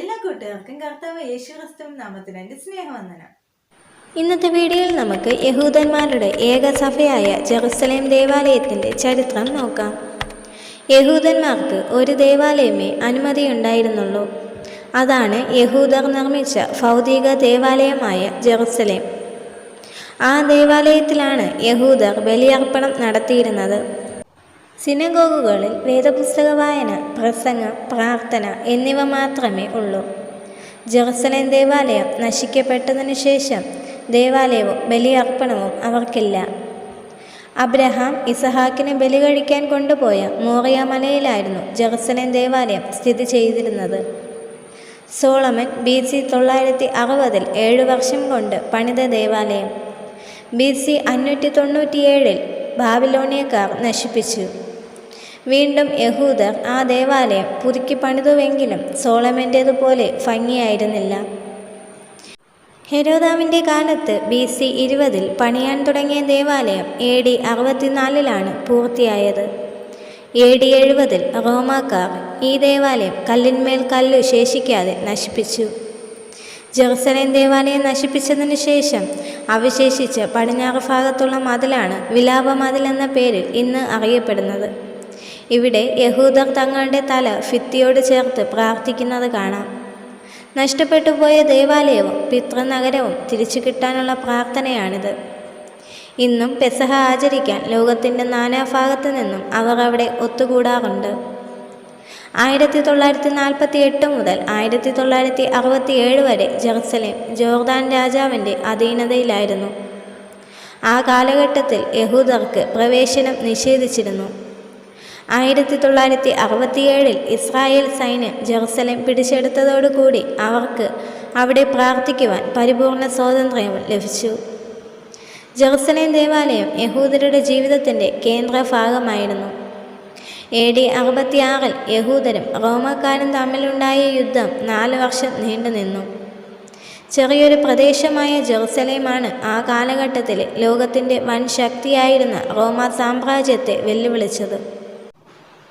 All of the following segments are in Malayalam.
എല്ലാ കൂട്ടുകാർക്കും കർത്താവ് യേശു ക്രിസ്തു നാമത്തിന് എന്റെ സ്നേഹവന്ദനം. ഇന്നത്തെ വീഡിയോയിൽ നമുക്ക് യഹൂദന്മാരുടെ ഏകസഭയായ ജെറുസലേം ദേവാലയത്തിന്റെ ചരിത്രം നോക്കാം. യഹൂദന്മാർക്ക് ഒരു ദേവാലയമേ അനുമതിയുണ്ടായിരുന്നുള്ളൂ. അതാണ് യഹൂദർ നിർമ്മിച്ച ഭൗതിക ദേവാലയമായ ജെറുസലേം. ആ ദേവാലയത്തിലാണ് യഹൂദർ ബലിയർപ്പണം നടത്തിയിരുന്നത്. സിനഗോഗുകളിൽ വേദപുസ്തക വായന പ്രസംഗം പ്രാർത്ഥന എന്നിവ മാത്രമേ ഉള്ളൂ. ജെറുസലേം ദേവാലയം നശിക്കപ്പെട്ടതിനു ശേഷം ദേവാലയവും ബലിയർപ്പണവും അവർക്കില്ല. അബ്രഹാം ഇസഹാക്കിനെ ബലി കഴിക്കാൻ കൊണ്ടുപോയ മോറിയ മലയിലായിരുന്നു ജെറുസലേം ദേവാലയം സ്ഥിതി ചെയ്തിരുന്നത്. സോളമൻ ബി സി തൊള്ളായിരത്തി അറുപതിൽ ഏഴു വർഷം കൊണ്ട് പണിത ദേവാലയം. ബി സി അഞ്ഞൂറ്റി തൊണ്ണൂറ്റിയേഴിൽ ബാബിലോണിയക്കാർ നശിപ്പിച്ചു. വീണ്ടും യഹൂദർ ആ ദേവാലയം പുതുക്കി പണിതുവെങ്കിലും സോളമന്റേതുപോലെ ഭംഗിയായിരുന്നില്ല. ഹെരോദാവിന്റെ കാലത്ത് ബി സി ഇരുപതിൽ പണിയാൻ തുടങ്ങിയ ദേവാലയം എ ഡി അറുപത്തിനാലിലാണ് പൂർത്തിയായത്. എ ഡി എഴുപതിൽ റോമാക്കാർ ഈ ദേവാലയം കല്ലിന്മേൽ കല്ല് ശേഷിക്കാതെ നശിപ്പിച്ചു. ജെറുസലേം ദേവാലയം നശിപ്പിച്ചതിനു ശേഷം അവശേഷിച്ച പടിഞ്ഞാറ് ഭാഗത്തുള്ള മതിലാണ് വിലാപ മതിൽ എന്ന പേരിൽ ഇന്ന് അറിയപ്പെടുന്നത്. ഇവിടെ യഹൂദർ തങ്ങളുടെ തല ഫിത്തിയോട് ചേർത്ത് പ്രാർത്ഥിക്കുന്നത് കാണാം. നഷ്ടപ്പെട്ടു പോയ ദേവാലയവും പിതൃനഗരവും തിരിച്ചു കിട്ടാനുള്ള പ്രാർത്ഥനയാണിത്. ഇന്നും പെസഹ ആചരിക്കാൻ ലോകത്തിന്റെ നാനാഭാഗത്തു നിന്നും അവർ അവിടെ ഒത്തുകൂടാറുണ്ട്. ആയിരത്തി തൊള്ളായിരത്തി നാൽപ്പത്തി എട്ട് മുതൽ ആയിരത്തി തൊള്ളായിരത്തി അറുപത്തി ഏഴ് വരെ ജെറുസലേം ജോർദാൻ രാജാവിന്റെ അധീനതയിലായിരുന്നു. ആ കാലഘട്ടത്തിൽ യഹൂദർക്ക് പ്രവേശനം നിഷേധിച്ചിരുന്നു. ആയിരത്തി തൊള്ളായിരത്തി അറുപത്തിയേഴിൽ ഇസ്രായേൽ സൈന്യം ജെറുസലേം പിടിച്ചെടുത്തതോടുകൂടി അവർക്ക് അവിടെ പ്രാർത്ഥിക്കുവാൻ പരിപൂർണ സ്വാതന്ത്ര്യം ലഭിച്ചു. ജെറുസലേം ദേവാലയം യഹൂദരുടെ ജീവിതത്തിന്റെ കേന്ദ്ര ഭാഗമായിരുന്നു എ ഡി അറുപത്തിയാറിൽ യഹൂദരും റോമക്കാരും തമ്മിലുണ്ടായ യുദ്ധം നാല് വർഷം നീണ്ടുനിന്നു ചെറിയൊരു പ്രദേശമായ ജെറുസലേമാണ് ആ കാലഘട്ടത്തിലെ ലോകത്തിന്റെ വൻ ശക്തിയായിരുന്ന റോമാ സാമ്രാജ്യത്തെ വെല്ലുവിളിച്ചത്.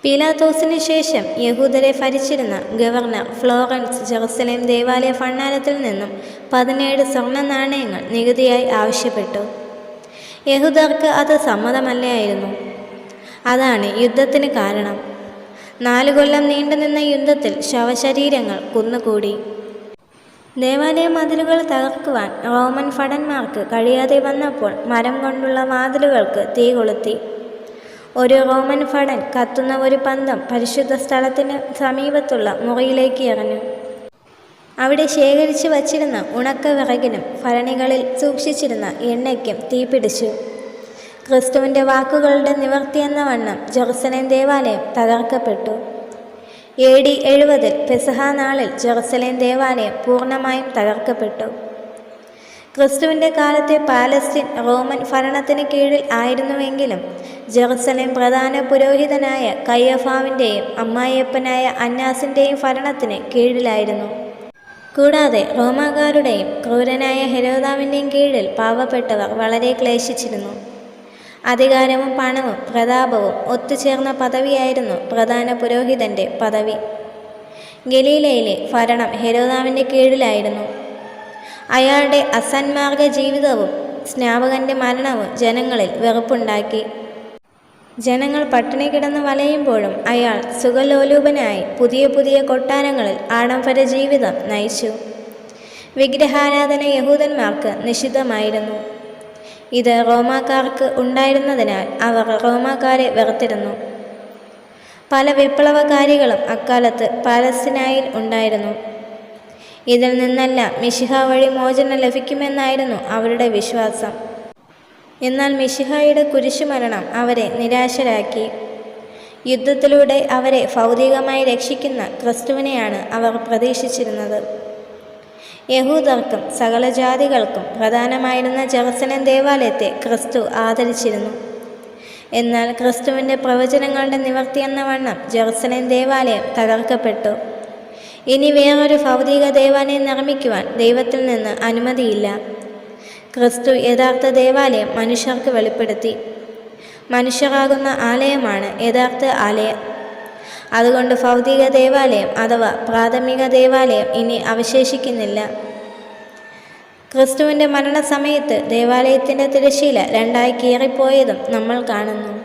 പീലാത്തോസിന് ശേഷം യഹൂദരെ ഭരിച്ചിരുന്ന ഗവർണർ ഫ്ലോറൻസ് ജെറുസലേം ദേവാലയ ഭണ്ഡാരത്തിൽ നിന്നും പതിനേഴ് സ്വർണ നാണയങ്ങൾ നികുതിയായി ആവശ്യപ്പെട്ടു. യഹൂദർക്ക് അത് സമ്മതമല്ലായിരുന്നു. അതാണ് യുദ്ധത്തിന് കാരണം. നാലു കൊല്ലം നീണ്ടുനിന്ന യുദ്ധത്തിൽ ശവശരീരങ്ങൾ കുന്നുകൂടി. ദേവാലയ മതിലുകൾ തകർക്കുവാൻ റോമൻ ഭടന്മാർക്ക് കഴിയാതെ വന്നപ്പോൾ മരം കൊണ്ടുള്ള വാതിലുകൾക്ക് തീ കൊളുത്തി ഒരു റോമൻ ഫടൻ കത്തുന്ന ഒരു പന്തം പരിശുദ്ധ സ്ഥലത്തിന് സമീപത്തുള്ള മുറിയിലേക്ക് എറിഞ്ഞു. അവിടെ ശേഖരിച്ചു വച്ചിരുന്ന ഉണക്ക വിറകിനും ഭരണികളിൽ സൂക്ഷിച്ചിരുന്ന എണ്ണയ്ക്കും തീപിടിച്ചു ക്രിസ്തുവിന്റെ വാക്കുകളുടെ നിവർത്തിയെന്ന വണ്ണം ജെറുസലേം ദേവാലയം തകർക്കപ്പെട്ടു. എ ഡി എഴുപതിൽ പെസഹ നാളിൽ ജെറുസലേം ദേവാലയം പൂർണമായും തകർക്കപ്പെട്ടു. ക്രിസ്തുവിന്റെ കാലത്തെ പാലസ്തീൻ റോമൻ ഭരണത്തിന് കീഴിൽ ആയിരുന്നുവെങ്കിലും ജെറുസലേം പ്രധാന പുരോഹിതനായ കയ്യഫാവിന്റെയും അമ്മായിയപ്പനായ അന്നാസിന്റെയും ഭരണത്തിന് കീഴിലായിരുന്നു. കൂടാതെ റോമാക്കാരുടെയും ക്രൂരനായ ഹെരോദാവിന്റെയും കീഴിൽ പാവപ്പെട്ടവർ വളരെ ക്ലേശിച്ചിരുന്നു. അധികാരവും പണവും പ്രതാപവും ഒത്തുചേർന്ന പദവിയായിരുന്നു പ്രധാന പുരോഹിതന്റെ പദവി. ഗലീലയിലെ ഭരണം ഹെരോദാവിന്റെ കീഴിലായിരുന്നു. അയാളുടെ അസന്മാർഗ ജീവിതവും സ്നാപകന്റെ മരണവും ജനങ്ങളിൽ വെറുപ്പുണ്ടാക്കി. ജനങ്ങൾ പട്ടിണി കിടന്ന് വലയുമ്പോഴും അയാൾ സുഖലോലൂപനായി പുതിയ പുതിയ കൊട്ടാരങ്ങളിൽ ആഡംബര ജീവിതം നയിച്ചു. വിഗ്രഹാരാധന യഹൂദന്മാർക്ക് നിഷിദ്ധമായിരുന്നു. ഇത് റോമാക്കാർക്ക് ഉണ്ടായിരുന്നതിനാൽ അവർ റോമാക്കാരെ വെറുത്തിരുന്നു. പല വിപ്ലവകാരികളും അക്കാലത്ത് പാലസ്തീനായിൽ ഉണ്ടായിരുന്നു. ഇതിൽ നിന്നല്ല മിശിഹ വഴി മോചനം ലഭിക്കുമെന്നായിരുന്നു അവരുടെ വിശ്വാസം. എന്നാൽ മിശിഹായുടെ കുരിശുമരണം അവരെ നിരാശരാക്കി. യുദ്ധത്തിലൂടെ അവരെ ഭൗതികമായി രക്ഷിക്കുന്ന ക്രിസ്തുവിനെയാണ് അവർ പ്രതീക്ഷിച്ചിരുന്നത്. യഹൂദർക്കും സകല ജാതികൾക്കും പ്രധാനമായിരുന്ന ജെറുസലേം ദേവാലയത്തെ ക്രിസ്തു ആദരിച്ചിരുന്നു. എന്നാൽ ക്രിസ്തുവിന്റെ പ്രവചനങ്ങളുടെ നിവർത്തിയെന്ന വണ്ണം ജെറുസലേം ദേവാലയം തകർക്കപ്പെട്ടു. ഇനി വേറൊരു ഭൗതിക ദേവാലയം നിർമ്മിക്കുവാൻ ദൈവത്തിൽ നിന്ന് അനുമതിയില്ല. ക്രിസ്തു യഥാർത്ഥ ദേവാലയം മനുഷ്യർക്ക് വെളിപ്പെടുത്തി. മനുഷ്യരാകുന്ന ആലയമാണ് യഥാർത്ഥ ആലയം. അതുകൊണ്ട് ഭൗതിക ദേവാലയം അഥവാ പ്രാഥമിക ദേവാലയം ഇനി അവശേഷിക്കുന്നില്ല. ക്രിസ്തുവിന്റെ മരണസമയത്ത് ദേവാലയത്തിന്റെ തിരശ്ശീല രണ്ടായി കീറിപ്പോയതും നമ്മൾ കാണുന്നു.